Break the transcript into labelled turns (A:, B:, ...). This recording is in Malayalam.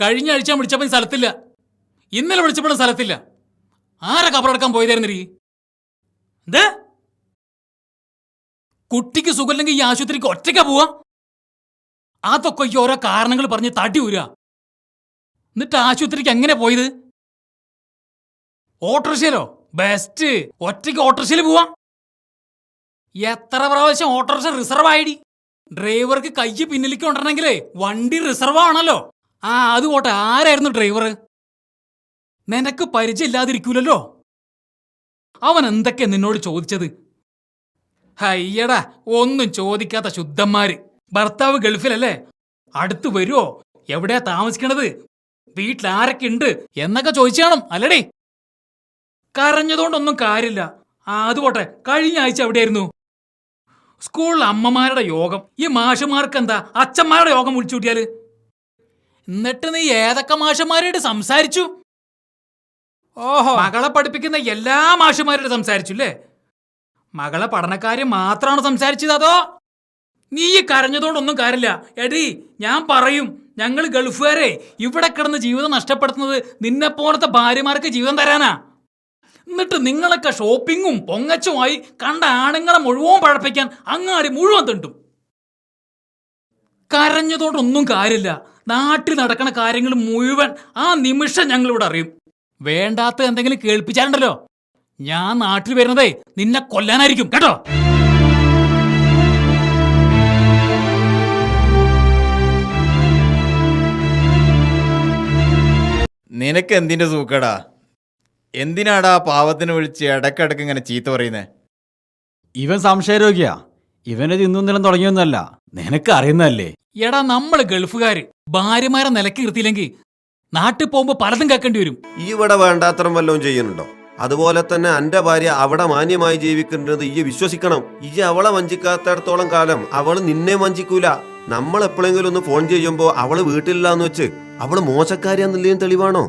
A: കഴിഞ്ഞ ആഴ്ച വിളിച്ചപ്പോൾ സ്ഥലത്തില്ല. ഇന്നലെ വിളിച്ചപ്പോഴും സ്ഥലത്തില്ല. ആരെ കബറടക്കാൻ പോയതായിരുന്നു നീ? എന്ത് കുട്ടിക്ക് സുഖമില്ലെങ്കിൽ ഈ ആശുപത്രിക്ക് ഒറ്റയ്ക്ക പോവാ? അതൊക്കെ ഈ ഓരോ കാരണങ്ങൾ പറഞ്ഞ് തടി ഊരുക എന്നിട്ട് ആശുപത്രിക്ക് എങ്ങനെ പോയത്? ഓട്ടോറിക്ഷയിലോ? ബെസ്റ്റ് ഒറ്റയ്ക്ക് ഓട്ടോറിക്ഷയിൽ പോവാ? എത്ര പ്രാവശ്യം ഓട്ടോറിക്ഷ റിസർവ് ആയിടി? ഡ്രൈവർക്ക് കയ്യ് പിന്നിലേക്ക് കൊണ്ടുവരണമെങ്കിലേ വണ്ടി റിസർവ് ആണല്ലോ. ആ അത് പോട്ടെ. ആരായിരുന്നു ഡ്രൈവർ നിനക്ക് പരിചയമില്ലാതിരിക്കൂലല്ലോ. അവൻ എന്തൊക്കെ നിന്നോട് ചോദിച്ചത്? ഹയ്യടാ ഒന്നും ചോദിക്കാത്ത ശുദ്ധന്മാര്. ഭർത്താവ് ഗൾഫിലല്ലേ? അടുത്ത് വരുമോ എവിടെയാ താമസിക്കണത്? വീട്ടിൽ ആരൊക്കെ ഉണ്ട്? എന്നൊക്കെ ചോദിച്ചു കാണും അല്ലടേ. കരഞ്ഞതുകൊണ്ടൊന്നും കാര്യമില്ല. അത് പോട്ടെ. കഴിഞ്ഞ ആഴ്ച എവിടെയായിരുന്നു? സ്കൂളിൽ അമ്മമാരുടെ യോഗം. ഈ മാഷുമാർക്ക് എന്താ അച്ഛന്മാരുടെ യോഗം വിളിച്ചു കൂട്ടിയാൽ? എന്നിട്ട് നീ ഏതൊക്കെ മാഷന്മാരോട് സംസാരിച്ചു? ഓഹോ. മകളെ പഠിപ്പിക്കുന്ന എല്ലാ മാഷന്മാരോട് സംസാരിച്ചു അല്ലേ മകളെ പഠനക്കാര്യം മാത്രമാണ് സംസാരിച്ചത് അതോ? നീ ഈ കരഞ്ഞതുകൊണ്ടൊന്നും കാര്യമില്ല. എടി ഞാൻ പറയും ഞങ്ങൾ ഗൾഫുകാരെ ഇവിടെ കിടന്ന് ജീവിതം നഷ്ടപ്പെടുത്തുന്നത് നിന്നെ പോലത്തെ ഭാര്യമാർക്ക് ജീവൻ തരാനാ. എന്നിട്ട് നിങ്ങളൊക്കെ ഷോപ്പിങ്ങും പൊങ്ങച്ചുമായി കണ്ട ആണുങ്ങളെ മുഴുവൻ പഴപ്പിക്കാൻ അങ്ങാടി മുഴുവൻ തണ്ടും. കരഞ്ഞതുകൊണ്ടൊന്നും കാര്യമില്ല. നാട്ടിൽ നടക്കുന്ന കാര്യങ്ങൾ മുഴുവൻ ആ നിമിഷം ഞങ്ങളിവിടെ അറിയും. വേണ്ടാത്ത എന്തെങ്കിലും കേൾപ്പിച്ചാലുണ്ടല്ലോ. ഞാൻ നാട്ടിൽ വരുന്നതേ നിന്നെ കൊല്ലാനായിരിക്കും കേട്ടോ?
B: നിനക്ക് എന്തിന്റെ സൂക്കടാ? എന്തിനാടാ പാവത്തിന് വിളിച്ച് ഇടക്കിടക്ക് ഇങ്ങനെ ചീത്ത പറയുന്നേ?
C: ഇവൻ സംശയരോഗിയാ. ഇവനെ ഇന്നും തുടങ്ങിയൊന്നല്ല തുടങ്ങിയൊന്നുമല്ല. നിനക്ക് അറിയുന്നതല്ലേ?
A: എടാ നമ്മൾ ഗൾഫുകാര്. ഭാര്യമാരെ നിലയ്ക്ക് നിർത്തിയില്ലെങ്കിൽ നാട്ടിൽ പോകുമ്പോ പലതും കേൾക്കേണ്ടി വരും.
D: ഇവിടെ വേണ്ടാത്തരം വല്ലതും ചെയ്യുന്നുണ്ടോ? അതുപോലെ തന്നെ എന്റെ ഭാര്യ അവിടെ മാന്യമായി ജീവിക്കുന്നത് ഈ വിശ്വസിക്കണം. ഈ അവളെ വഞ്ചിക്കാത്തടത്തോളം കാലം അവൾ നിന്നെ വഞ്ചിക്കൂല. നമ്മൾ എപ്പോഴെങ്കിലും ഒന്ന് ഫോൺ ചെയ്യുമ്പോ അവൾ വീട്ടിലില്ലാന്ന് വെച്ച് അവൾ മോശക്കാരിയാന്നുള്ളതും തെളിവാണോ?